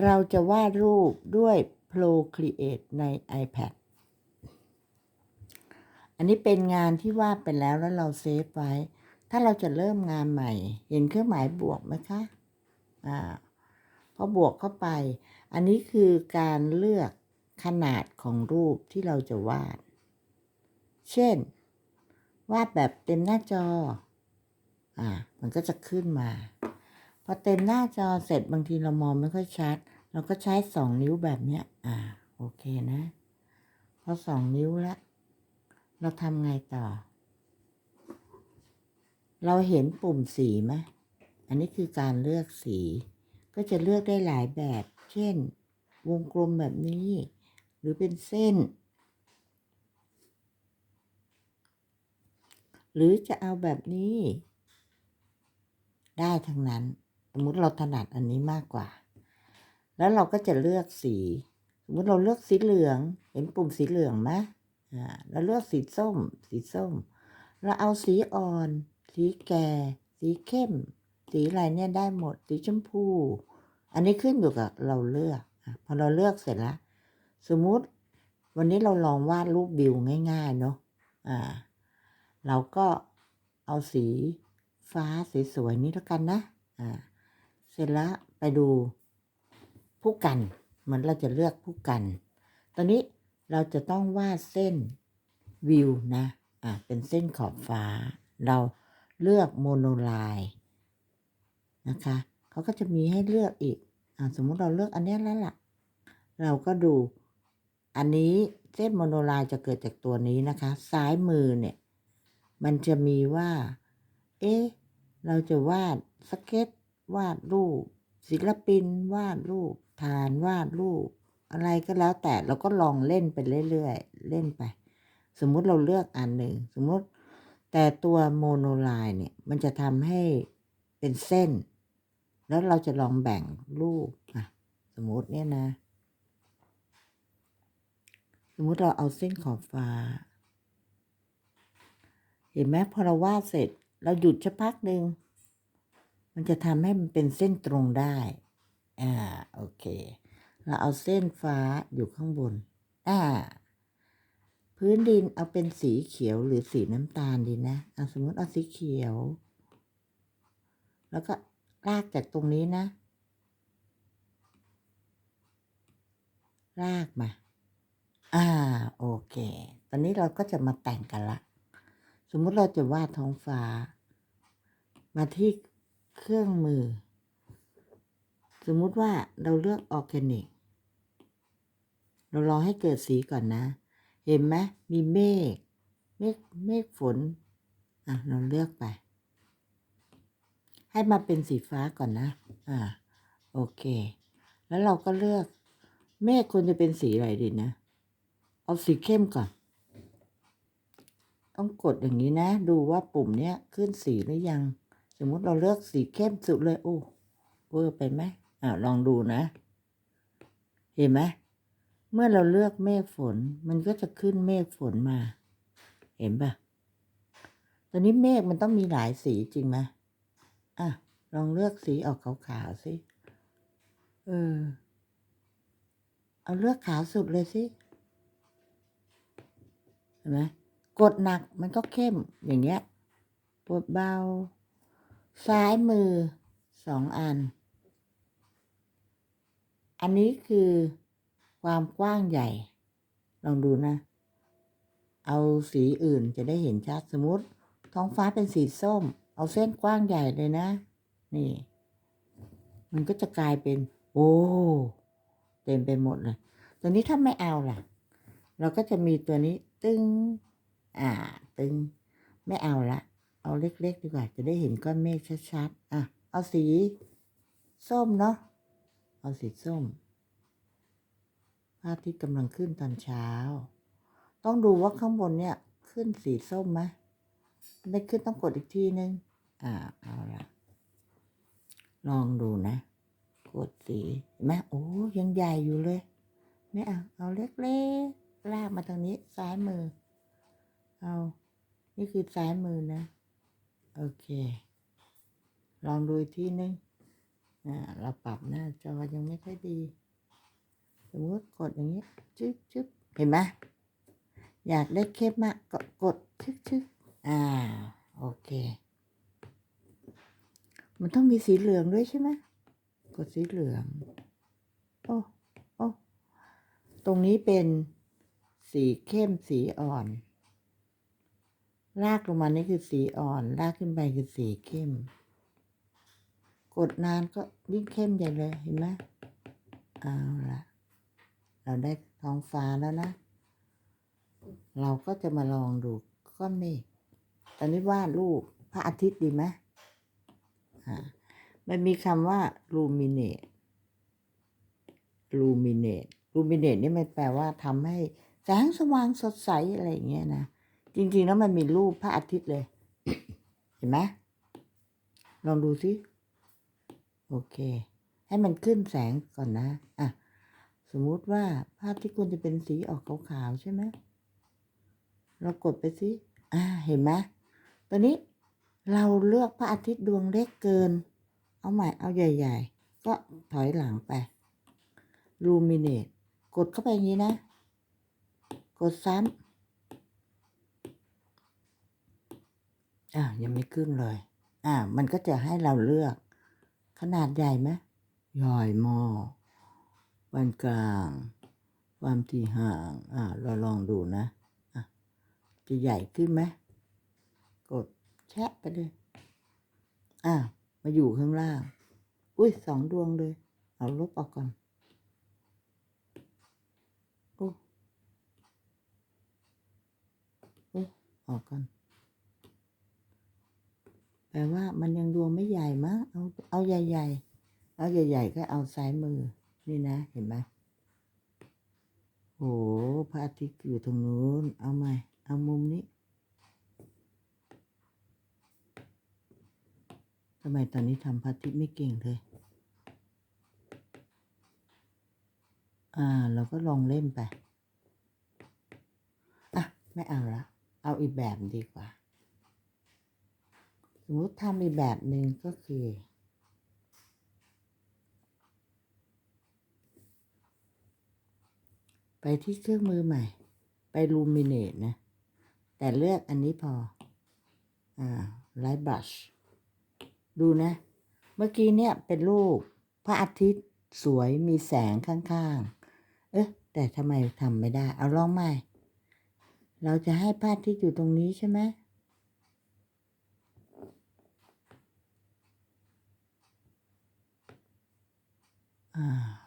เราจะวาดรูปด้วย Procreate ใน iPad อันนี้เป็นงานที่วาดไปแล้วแล้วเราเซฟไว้ ถ้าเราจะเริ่มงานใหม่ เห็นเครื่องหมายบวกไหมคะ อ่าพอบวกเข้าไป อันนี้คือการเลือกขนาดของรูปที่เราจะวาด เช่น วาดแบบเต็มหน้าจอ อ่า มันก็จะขึ้นมา พอเต็มหน้าจอเสร็จบางทีเรามองไม่ค่อยชัด เราก็ใช้สองนิ้วแบบเนี้ย อ่า โอเคนะ พอสองนิ้วแล้วเราทำไงต่อ เราเห็นปุ่มสีไหมอันนี้คือการเลือกสี ก็จะเลือกได้หลายแบบ เช่น วงกลมแบบนี้ หรือเป็นเส้น หรือจะเอาแบบนี้ ได้ทั้งนั้น สมมติเราถนัดอันนี้มากกว่า แล้วเราก็จะเลือกสี สมมติเราเลือกสีเหลือง เห็นปุ่มสีเหลืองไหมอ่าเราเลือกสีส้ม สีส้ม เราเอาสีอ่อน สีแก่ สีเข้ม สีอะไรเนี่ยได้หมด สีชมพู อันนี้ขึ้นอยู่กับเราเลือกอพอเราเลือกเสร็จแล้ว สมมุติวันนี้เราลองวาดรูปวิวง่าย ๆ เนาะอ่า เราก็เอาสีฟ้าสวยๆนี้แล้วกันนะ อ่า เสร็จแล้วไปดูผู้กัน เหมือนเราจะเลือกผู้กัน ตอนนี้เราจะต้องวาดเส้นวิวนะอ่าเป็นเส้นขอบฟ้า เราเลือกโมโนไลน์นะคะเขาก็จะมีให้เลือกอีกอ่าสมมุติเราเลือกอันนี้แล้วล่ะ เราก็ดูอันนี้เส้นโมโนไลน์จะเกิดจากตัวนี้นะคะ ซ้ายมือเนี่ย มันจะมีว่า เอ๊ะ เราจะวาดสเก็ต วาดรูป ศิลปิน วาดรูปฐานวาดรูป อะไรก็แล้วแต่เราก็ลองเล่นไปเรื่อยๆเล่นไป สมมุติเราเลือกอันหนึ่งสมมุติ แต่ตัวโมโนไลน์เนี่ยมันจะทำให้เป็นเส้น แล้วเราจะลองแบ่งรูปอะสมมติเนี่ยนะ สมมุติเราเอาเส้นขอบฟ้า เห็นไหมพอเราวาดเสร็จ เราหยุดชักพักหนึ่ง มันจะทำให้มันเป็นเส้นตรงได้ อ่า โอเค เราเอาเส้นฟ้าอยู่ข้างบน อ่า พื้นดินเอาเป็นสีเขียวหรือสีน้ำตาลดีนะ เอาสมมติเอาสีเขียว แล้วก็ลากจากตรงนี้นะ ลากมา อ่า โอเค ตอนนี้เราก็จะมาแต่งกันละ สมมุติเราจะวาดท้องฟ้า มาที่ เครื่องมือ สมมุติว่าเราเลือกออร์แกนิก เรารอให้เกิดสีก่อนนะ เห็นไหมมีเมฆ เมฆ เมฆฝน อะ เราเลือกไป ให้มาเป็นสีฟ้าก่อนนะ อ่า โอเค แล้วเราก็เลือก เมฆควรจะเป็นสีอะไรดีนะ เอาสีเข้มก่อนต้องกดอย่างนี้นะ ดูว่าปุ่มเนี้ยขึ้นสีหรือยัง มมติเราเลือกสีเข้มสุดเลยโอ้เวอร์ไปไหมอ่าลองดูนะ เห็นไหมเมื่อเราเลือกเมฆฝน มันก็จะขึ้นเมฆฝนมา เห็นปะตอนนี้เมฆมันต้องมีหลายสีจริงไหมอะลองเลือกสีออกขาวๆสิเออ เอาเลือกขาวสุดเลยสิเห็นไหมกดหนักมันก็เข้มอย่างเงี้ยกดเบา ซ้ายมือสองอัน อันนี้คือความกว้างใหญ่ ลองดูนะ เอาสีอื่นจะได้เห็นชัดสมมติ ท้องฟ้าเป็นสีส้ม เอาเส้นกว้างใหญ่เลยนะ นี่ มันก็จะกลายเป็น โอ้เต็มไปหมดเลยตัวนี้ถ้าไม่เอาล่ะ เราก็จะมีตัวนี้ตึง อ่า ตึง ไม่เอาละ เอาเล็ก ๆ ดีกว่า จะได้เห็นก้อนเมฆชัดๆ อะ เอาสีส้มเนาะ เอาสีส้มพระอาทิตย์กำลังขึ้นตอนเช้า ต้องดูว่าข้างบนเนี่ย ขึ้นสีส้มไหมไม่ขึ้นต้องกดอีกทีนึง อ่า เอาละลองดูนะ กดสีเห็นไหมโอ้ยังใหญ่อยู่เลย ไม่เอา เอาเล็กๆ ลากมาทางนี้ซ้ายมือ เอา นี่คือซ้ายมือนะ โอเค ลองดูอีกทีนึงอ่าเราปรับหน้าจอยังไม่ค่อยดี สมมติกดอย่างนี้จึ๊บจึ๊บเห็นไหมอยากได้เข้มมากก็กดชึกชึกอ่า โอเค มันต้องมีสีเหลืองด้วยใช่ไหมกดสีเหลือง โอ้โอ้ตรงนี้เป็นสีเข้มสีอ่อน ลากลงมานี่คือสีอ่อนลากขึ้นไปคือสีเข้ม กดนานก็ยิ่งเข้มใหญ่เลยเห็นไหมเอาละเราได้ท้องฟ้าแล้วนะ เราก็จะมาลองดูก้อนเมฆตอนนี้วาดรูปพระอาทิตย์ดีไหมอ่ามันมีคำว่า luminate luminate luminate นี่มันแปลว่าทำให้แสงสว่างสดใส อะไรอย่างเงี้ยนะ จริง ๆ แล้วมันมีรูปพระอาทิตย์เลย เห็นไหมลองดูสิ โอเค ให้มันขึ้นแสงก่อนนะ อะ สมมุติว่าภาพที่ควรจะเป็นสีออกขาวๆใช่ไหมเรากดไปสิ อ่า เห็นไหมตอนนี้เราเลือกพระอาทิตย์ดวงเล็กเกิน เอาใหม่ เอาใหญ่ ๆ ก็ถอยหลังไป luminate กดเข้าไปอย่างนี้นะ กดซ้ำ อ่ายังไม่ขึ้นเลย อ่า มันก็จะให้เราเลือก ขนาดใหญ่ไหมใหญ่มากปานกลาง ความที่ห่าง อ่า เราลองดูนะอะจะใหญ่ขึ้นไหมกดแชะไปเลยอ่ามาอยู่ข้างล่าง อุ้ยสองดวงเลย เอาลบออกก่อนโอ้โอ้ออกก่อน แปลว่ามันยังดวงไม่ใหญ่มะเอาเอาใหญ่ ๆ เอาใหญ่ ๆ ก็เอาซ้ายมือ นี่นะ เห็นไหมโอ้พระอาทิตย์อยู่ตรงนู้น เอาใหมเอามุมนี้ทำไมตอนนี้ทำพระอาทิตย์ไม่เก่งเลยอ่า เราก็ลองเล่นไป อะ ไม่เอาละ เอาอีกแบบดีกว่า มมติทำอีกแบบหนึ่งก็คือ ไปที่เครื่องมือใหม่ ไปลูมิเนตนะ แต่เลือกอันนี้พอ อ่าไลท์บลัชดูนะ เมื่อกี้เนี่ยเป็นรูปพระอาทิตย์สวยมีแสงข้างๆ เอ๊ะ แต่ทำไมทำไม่ได้ เอาลองใหม่ เราจะให้พระอาทิตย์อยู่ตรงนี้ใช่ไหม 嗯。